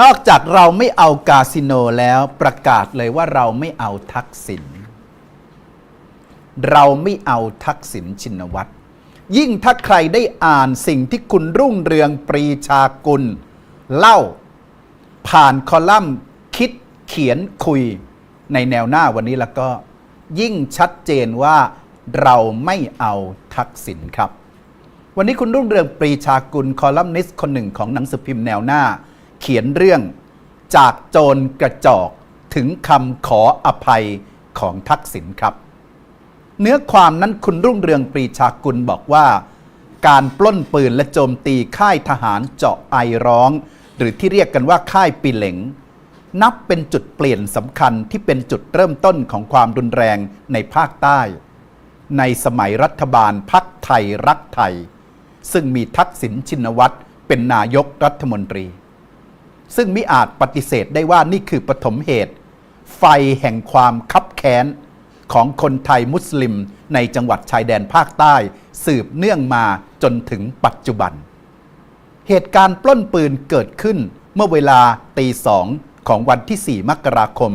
นอกจากเราไม่เอากาสิโนแล้วประกาศเลยว่าเราไม่เอาทักษิณเราไม่เอาทักษิณชินวัตรยิ่งถ้าใครได้อ่านสิ่งที่คุณรุ่งเรืองปรีชากุล เล่า ผ่านคอลัมน์คิดเขียนคุยในแนวหน้าวันนี้แล้วก็ ยิ่งชัดเจนว่าเราไม่เอาทักษิณครับ วันนี้คุณรุ่งเรืองปรีชากุลคอลัมนิสต์คนหนึ่งของหนังสือพิมพ์แนวหน้า เขียนเรื่องจากโจรกระจอกถึงคำขออภัยของทักษิณครับ เนื้อความนั้นคุณรุ่งเรืองปรีชากุลบอกว่า การปล้นปืนและโจมตีค่ายทหารเจาะไอร้อง หรือที่เรียกกันว่าค่ายปีเหลงนับเป็นจุดเปลี่ยนสำคัญที่เป็นจุดเริ่มต้นของความรุนแรงในภาคใต้ ในสมัยรัฐบาลพักไทยรักไทย ซึ่งมีทักษิณชินวัตรเป็นนายกรัฐมนตรี ซึ่งมิอาจปฏิเสธได้ว่านี่คือปฐมเหตุ ไฟแห่งความคับแค้น ของคนไทยมุสลิมในจังหวัดชายแดนภาคใต้ สืบเนื่องมาจนถึงปัจจุบัน เหตุการณ์ปล้นปืนเกิดขึ้นเมื่อเวลาตีสองของวันที่ 4 มกราคม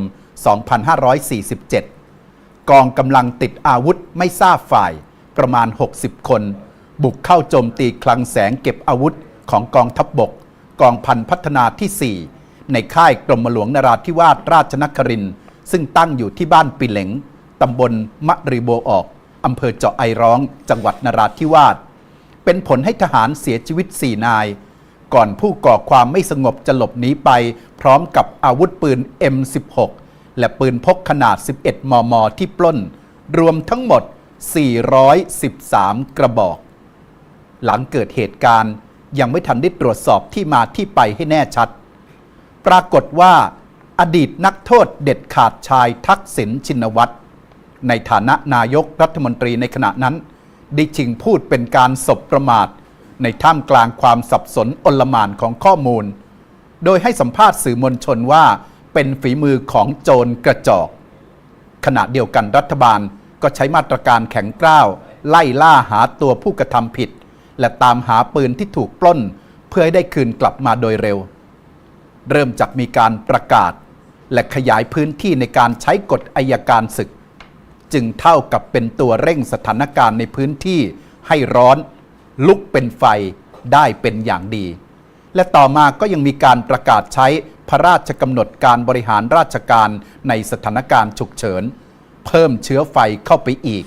2547 กองกำลังติดอาวุธไม่ทราบฝ่ายประมาณ 60 คน บุกเข้าโจมตีคลังแสงเก็บอาวุธของกองทัพบบก กองพันพัฒนาที่ 4 ในค่ายกรมหลวงนราธิวาสราชนครินซึ่งตั้งอยู่ที่บ้านปิเหลงตำบลมะริโบออกอำเภอเจาะไอร้อง จังหวัดนราธิวาสเป็นผลให้ทหารเสียชีวิต 4 นาย ก่อนผู้ก่อความไม่สงบจะหลบหนีไป พร้อมกับอาวุธปืน M16 และปืนพกขนาด 11 มม ที่ปล้น รวมทั้งหมด 413 กระบอก หลังเกิดเหตุการณ์ ยังไม่ทันได้ตรวจสอบที่มาที่ไปให้แน่ชัด ปรากฏว่า อดีตนักโทษเด็ดขาดชายทักษิณชินวัตรในฐานะนายกรัฐมนตรีในขณะนั้น ได้ชิงพูดเป็นการสบประมาท ในท่ามกลางความสับสนอลหม่านของข้อมูล โดยให้สัมภาษณ์สื่อมวลชนว่าเป็นฝีมือของโจรกระจอก ขณะเดียวกันรัฐบาลก็ใช้มาตรการแข็งกร้าว ไล่ล่าหาตัวผู้กระทำผิด และตามหาปืนที่ถูกปล้น เพื่อให้ได้คืนกลับมาโดยเร็ว เริ่มจากมีการประกาศ และขยายพื้นที่ในการใช้กฎอายการศึก จึงเท่ากับเป็นตัวเร่งสถานการณ์ในพื้นที่ให้ร้อน ลุกเป็นไฟได้เป็นอย่างดี และต่อมาก็ยังมีการประกาศใช้พระราชกำหนดการบริหารราชการในสถานการณ์ฉุกเฉิน เพิ่มเชื้อไฟเข้าไปอีก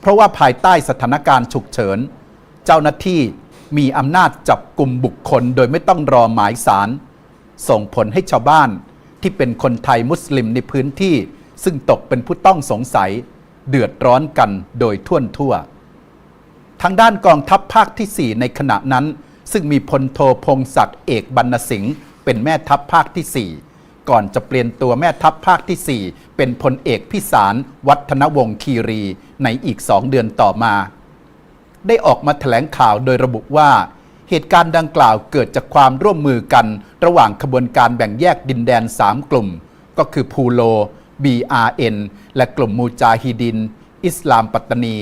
เพราะว่าภายใต้สถานการณ์ฉุกเฉิน เจ้าหน้าที่มีอำนาจจับกลุ่มบุคคลโดยไม่ต้องรอหมายสาร ส่งผลให้ชาวบ้านที่เป็นคนไทยมุสลิมในพื้นที่ ซึ่งตกเป็นผู้ต้องสงสัย เดือดร้อนกันโดยท่วนทั่ว ทางด้านกองทัพภาคที่ 4 ในขณะนั้น ซึ่งมีพลโทพงศักดิ์เอกบรรณสิงห์เป็นแม่ทัพภาคที่ 4 ก่อนจะเปลี่ยนตัวแม่ทัพภาคที่ 4 เป็นพลเอกพิสารวัฒนวงศ์คีรีในอีกสองเดือนต่อมา ได้ออกมาแถลงข่าวโดยระบุว่า เหตุการณ์ดังกล่าวเกิดจากความร่วมมือกันระหว่างขบวนการแบ่งแยกดินแดน 3 กลุ่ม ก็คือพูโล BRN และกลุ่มมูจาฮิดิน อิสลามปัตตานี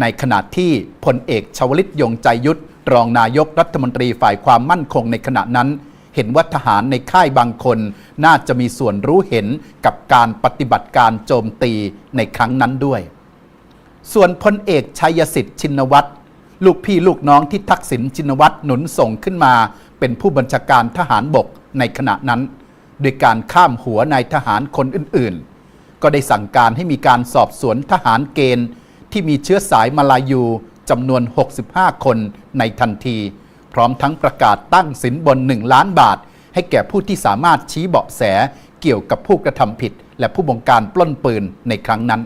ในขณะที่พลเอกชวลิตยงใจยุทธรองนายกรัฐมนตรีฝ่ายความมั่นคงในขณะนั้น เห็นว่าทหารในค่ายบางคน น่าจะมีส่วนรู้เห็นกับการปฏิบัติการโจมตีในครั้งนั้นด้วย ส่วนพลเอกชัยสิทธิ์ชินวัตรลูกพี่ลูกน้องที่ทักษิณชินวัตรหนุนส่งขึ้นมา เป็นผู้บัญชาการทหารบกในขณะนั้น โดยการข้ามหัวนายทหารคนอื่นๆ ก็ได้สั่งการให้มีการสอบสวนทหารเกณฑ์ ที่มีเชื้อสายมาลายูจำนวน 65 คนในทันที พร้อมทั้งประกาศตั้งสินบน 1 ล้านบาท ให้แก่ผู้ที่สามารถชี้เบาะแสเกี่ยวกับผู้กระทำผิด และผู้บงการปล้นปืนในครั้งนั้น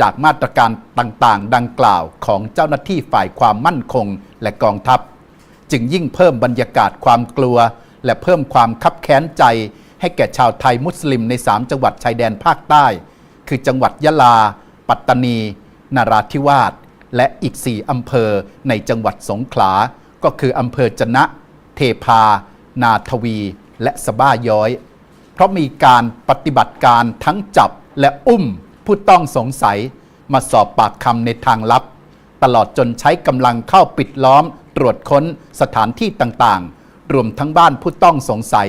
จากมาตรการต่างๆ ดังกล่าวของเจ้าหน้าที่ฝ่ายความมั่นคงและกองทัพ จึงยิ่งเพิ่มบรรยากาศความกลัว และเพิ่มความคับแค้นใจ ให้แก่ชาวไทยมุสลิมใน 3 จังหวัดชายแดนภาคใต้ คือจังหวัดยะลา ปัตตานีนราธิวาสและอีก 4 อำเภอในจังหวัดสงขลา ก็คืออำเภอจนะ เทพา นาทวี และสบ้าย้อย เพราะมีการปฏิบัติการทั้งจับและอุ้ม ผู้ต้องสงสัยมาสอบปากคำในทางลับ ตลอดจนใช้กำลังเข้าปิดล้อม ตรวจค้นสถานที่ต่างๆ รวมทั้งบ้านผู้ต้องสงสัย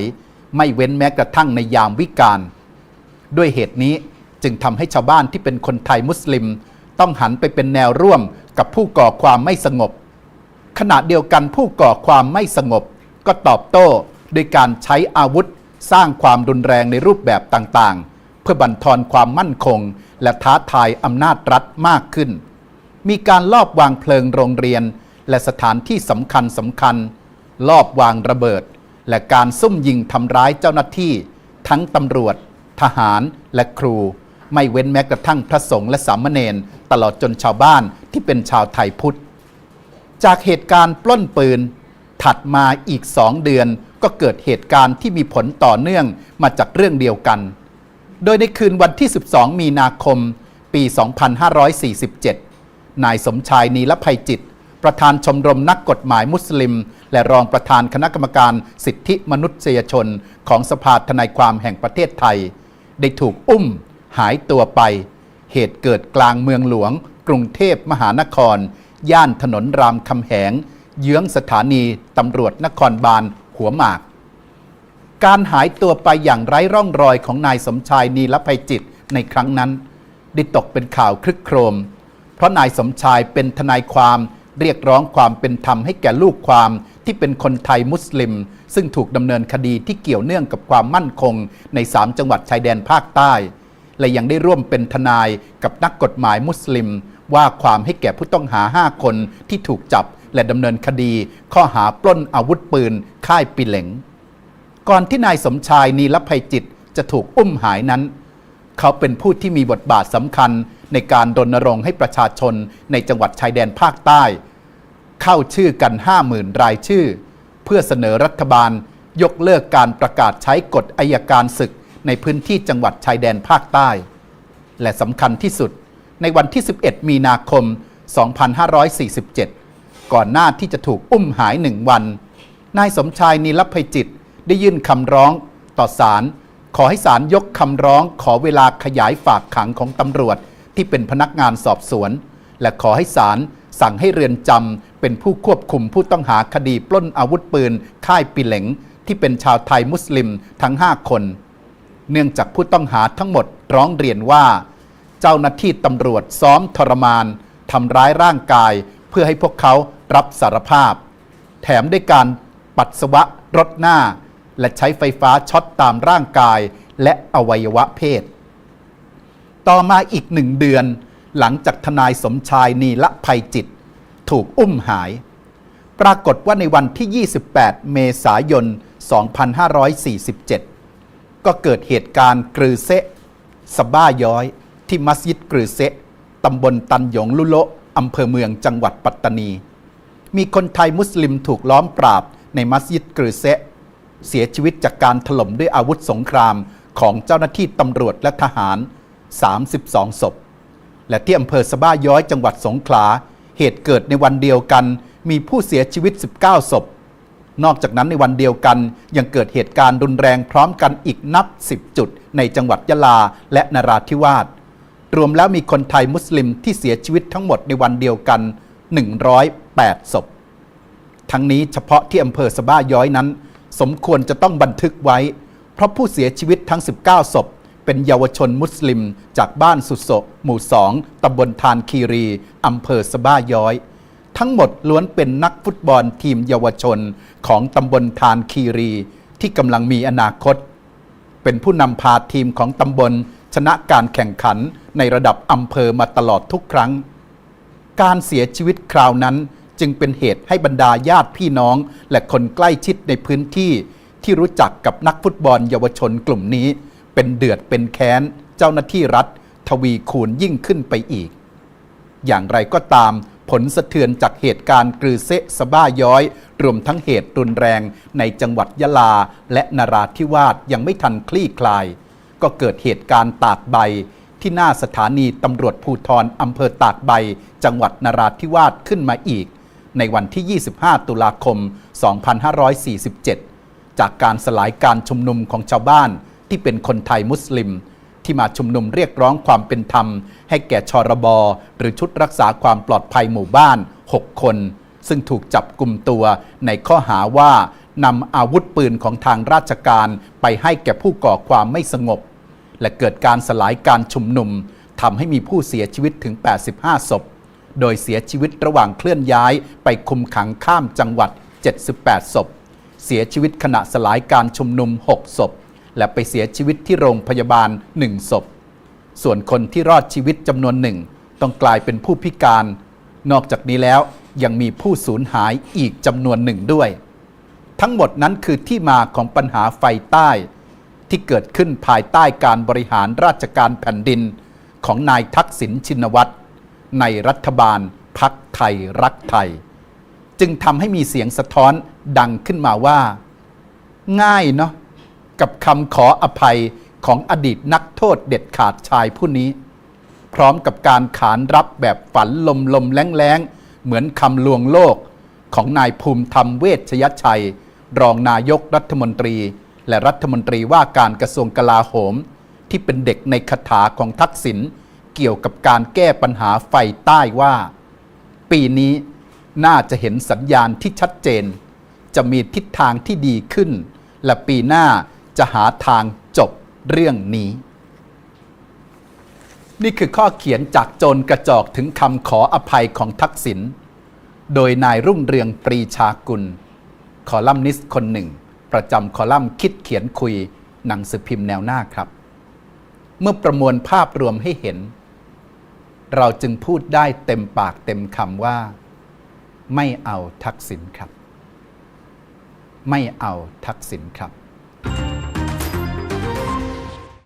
ไม่เว้นแม้กระทั่งในยามวิกาลด้วยเหตุนี้จึงทำให้ชาวบ้านที่เป็นคนไทยมุสลิม ต้องหันไปเป็นแนวร่วมกับผู้ก่อความไม่สงบ ขณะเดียวกันผู้ก่อความไม่สงบ ก็ตอบโต้โดยการใช้อาวุธ สร้างความรุนแรงในรูปแบบต่างๆ เพื่อบั่นทอนความมั่นคง และท้าทายอำนาจรัฐมากขึ้น มีการลอบวางเพลิงโรงเรียน และสถานที่สำคัญสำคัญ ลอบวางระเบิด และการซุ่มยิงทำร้ายเจ้าหน้าที่ ทั้งตำรวจ ทหารและครู ไม่เว้นแม้กระทั่งพระสงฆ์และสามเณรตลอดจนชาวบ้านที่เป็นชาวไทยพุทธ จากเหตุการณ์ปล้นปืน ถัดมาอีกสองเดือนก็เกิดเหตุการณ์ที่มีผลต่อเนื่องมาจากเรื่องเดียวกัน โดยในคืนวันที่ 12 มีนาคม ปี 2547 นายสมชายนีละภัยจิต ประธานชมรมนักกฎหมายมุสลิม และรองประธานคณะกรรมการสิทธิมนุษยชนของสภาทนายความแห่งประเทศไทย ได้ถูกอุ้มหายตัวไป เหตุเกิดกลางเมืองหลวง กรุงเทพมหานคร ย่านถนนรามคำแหง เยื้องสถานีตำรวจนครบาลหัวหมาก การหายตัวไปอย่างไร้ร่องรอยของนายสมชายนีลภัยจิตในครั้งนั้นได้ตกเป็นข่าวคลึกโครม เพราะนายสมชายเป็นทนายความเรียกร้องความเป็นธรรมให้แก่ลูกความที่เป็นคนไทยมุสลิม ซึ่งถูกดำเนินคดีที่เกี่ยวเนื่องกับความมั่นคงใน 3 จังหวัดชายแดนภาคใต้ และยังได้ร่วมเป็นทนายกับนักกฎหมายมุสลิม ว่าความให้แก่ผู้ต้องหา 5 คนที่ถูกจับและดำเนินคดี ข้อหาปล้นอาวุธปืน ค่ายปิเหลง ก่อนที่นายสมชายนีลภัยจิตจะถูกอุ้มหายนั้น เขาเป็นผู้ที่มีบทบาทสำคัญในการรณรงค์ให้ประชาชนในจังหวัดชายแดนภาคใต้ เข้าชื่อกัน 50,000 รายชื่อ เพื่อเสนอรัฐบาลยกเลิกการประกาศใช้กฎอายการศึกในพื้นที่จังหวัดชายแดนภาคใต้ และสำคัญที่สุด ในวันที่ 11 มีนาคม 2547 ก่อนหน้าที่จะถูกอุ้มหายหนึ่งวัน นายสมชายนีลภัยจิต ได้ยื่นคำร้องต่อศาลขอให้ศาลยกคำร้อง ขอเวลาขยายฝากขังของตำรวจที่เป็นพนักงานสอบสวน และขอให้ศาลสั่งให้เรือนจำเป็นผู้ควบคุมผู้ต้องหาคดีปล้นอาวุธปืน ค่ายปิเหลงที่เป็นชาวไทยมุสลิมทั้ง 5 คน เนื่องจากผู้ต้องหาทั้งหมดร้องเรียนว่า เจ้าหน้าที่ตำรวจซ้อมทรมานทำร้ายร่างกาย เพื่อให้พวกเขารับสารภาพ แถมด้วยการปัสสาวะรดหน้า และใช้ไฟฟ้าช็อตตามร่างกายและอวัยวะเพศ ต่อมาอีกหนึ่งเดือน หลังจากทนายสมชายนีละภัยจิต ถูกอุ้มหาย ปรากฏว่าในวันที่ 28 เมษายน 2547 ก็เกิดเหตุการณ์กรือเซะสบ้าย้อย ที่มัสยิดกรือเซะตำบลตันหยงลุโละอำเภอเมืองจังหวัดปัตตานี มีคนไทยมุสลิมถูกล้อมปราบในมัสยิดกรือเซะ เสียชีวิตจากการถล่มด้วยอาวุธสงครามของเจ้าหน้าที่ตำรวจและทหาร 32 ศพ และที่อำเภอสะบ้าย้อยจังหวัดสงขลา เหตุเกิดในวันเดียวกัน มีผู้เสียชีวิต 19 ศพ นอกจากนั้นในวันเดียวกันยังเกิดเหตุการณ์รุนแรงพร้อมกันอีกนับ 10 จุด ในจังหวัดยะลาและนราธิวาส รวมแล้วมีคนไทยมุสลิมที่เสียชีวิตทั้งหมดในวันเดียวกัน 108 ศพ ทั้งนี้เฉพาะที่อำเภอสะบ้าย้อยนั้น สมควรจะต้องบันทึกไว้ เพราะผู้เสียชีวิตทั้ง 19 ศพ เป็นเยาวชนมุสลิม จากบ้านสุดโสหมู่สองตำบลทานคีรีอำเภอสบ้าย้อย ทั้งหมดล้วนเป็นนักฟุตบอลทีมเยาวชนของตำบลทานคีรี ที่กำลังมีอนาคต เป็นผู้นำพาทีมของตำบลชนะการแข่งขันในระดับอำเภอมาตลอดทุกครั้ง การเสียชีวิตคราวนั้น จึงเป็นเหตุให้บรรดาญาติพี่น้อง และคนใกล้ชิดในพื้นที่ที่รู้จักกับนักฟุตบอลเยาวชนกลุ่มนี้ เป็นเดือดเป็นแค้น เจ้าหน้าที่รัฐ ทวีคูณยิ่งขึ้นไปอีก อย่างไรก็ตามผลสะเทือนจากเหตุการณ์กรือเซะสะบ้าย้อย รวมทั้งเหตุรุนแรงในจังหวัดยะลา และนราธิวาสยังไม่ทันคลี่คลาย ก็เกิดเหตุการณ์ตากใบ ที่หน้าสถานีตำรวจภูธรอำเภอตากใบ จังหวัดนราธิวาสขึ้นมาอีก ในวันที่ 25 ตุลาคม 2547 จากการสลายการชุมนุมของชาวบ้านที่เป็นคนไทยมุสลิม ที่มาชุมนุมเรียกร้องความเป็นธรรม ให้แก่ชรบหรือชุดรักษาความปลอดภัยหมู่บ้าน 6 คน ซึ่งถูกจับกลุ่มตัวในข้อหาว่านำอาวุธปืนของทางราชการไปให้แก่ผู้ก่อความไม่สงบ และเกิดการสลายการชุมนุมทำให้มีผู้เสียชีวิตถึง 85 ศพ โดยเสียชีวิตระหว่างเคลื่อนย้ายไปคุมขังข้ามจังหวัด 78 ศพ เสียชีวิตขณะสลายการชุมนุม 6 ศพ และไปเสียชีวิตที่โรงพยาบาล 1 ศพ ส่วนคนที่รอดชีวิตจำนวนหนึ่งต้องกลายเป็นผู้พิการ นอกจากนี้แล้วยังมีผู้สูญหายอีกจำนวนหนึ่งด้วย ทั้งหมดนั้นคือที่มาของปัญหาไฟใต้ ที่เกิดขึ้นภายใต้การบริหารราชการแผ่นดิน ของนายทักษิณชินวัตร ในรัฐบาลพักไทยรักไทย จึงทำให้มีเสียงสะท้อนดังขึ้นมาว่า ง่ายเนาะกับคำขออภัยของอดีตนักโทษเด็ดขาดชายผู้นี้ พร้อมกับการขานรับแบบฝันลมลมแรงแรงเหมือนคำลวงโลกของนายภูมิธรรมเวชยชัย รองนายกรัฐมนตรี และรัฐมนตรีว่าการกระทรวงกลาโหม ที่เป็นเด็กในคาถาของทักษิณ เกี่ยวกับการแก้ปัญหาไฟใต้ว่า ปีนี้น่าจะเห็นสัญญาณที่ชัดเจน จะมีทิศทางที่ดีขึ้น และปีหน้าจะหาทางจบเรื่องนี้ นี่คือข้อเขียนจากโจรกระจอกถึงคำขออภัยของทักษิณโดยนายรุ่งเรืองปรีชากุล คอลัมนิสต์คนหนึ่ง ประจำคอลัมน์คิดเขียนคุยหนังสือพิมพ์แนวหน้าครับ เมื่อประมวลภาพรวมให้เห็น เราจึงพูดได้เต็มปากเต็มคำว่า ไม่เอาทักษิณครับ ไม่เอาทักษิณครับ